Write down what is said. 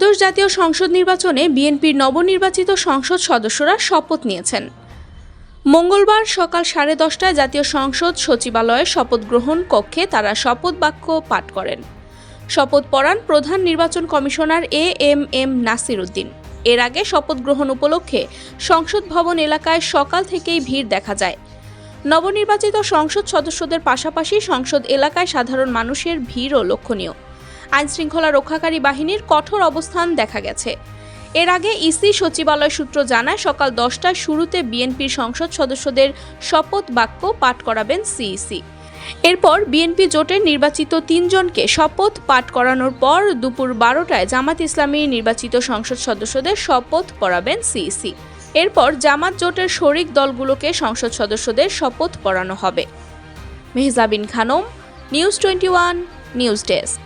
ত্রয়োদশ জাতীয় সংসদ নির্বাচনে বিএনপির নবনির্বাচিত সংসদ সদস্যরা শপথ নিয়েছেন। মঙ্গলবার সকাল সাড়ে দশটায় জাতীয় সংসদ সচিবালয়ে শপথ গ্রহণ কক্ষে তারা শপথ বাক্য পাঠ করেন। শপথ পড়ান প্রধান নির্বাচন commissioner A M M Nasir Uddin. এর আগে শপথ গ্রহণ উপলক্ষে সংসদ ভবন এলাকায় সকাল থেকেই ভিড় দেখা যায়। নবনির্বাচিত সংসদ সদস্যদের পাশাপাশি সংসদ এলাকায় সাধারণ মানুষের ভিড়ও লক্ষণীয়। আইনশৃঙ্খলা রক্ষাকারী বাহিনীর কঠোর অবস্থান দেখা গেছে। এর আগে ইসি সচিবালয় সূত্র জানায় সকাল দশটায় শুরুতে বিএনপির সংসদ সদস্যদের শপথ বাক্য পাঠ করাবেন সিইসি। এরপর বিএনপি জোটের নির্বাচিত তিনজনকে শপথ পাঠ করানোর পর দুপুর বারোটায় জামাত ইসলামী নির্বাচিত সংসদ সদস্যদের শপথ পড়াবেন সিইসি। এরপর জামাত জোটের শরিক দলগুলোকে সংসদ সদস্যদের শপথ পড়ানো হবে। Mehjabin Khanam, news twenty one, news desk.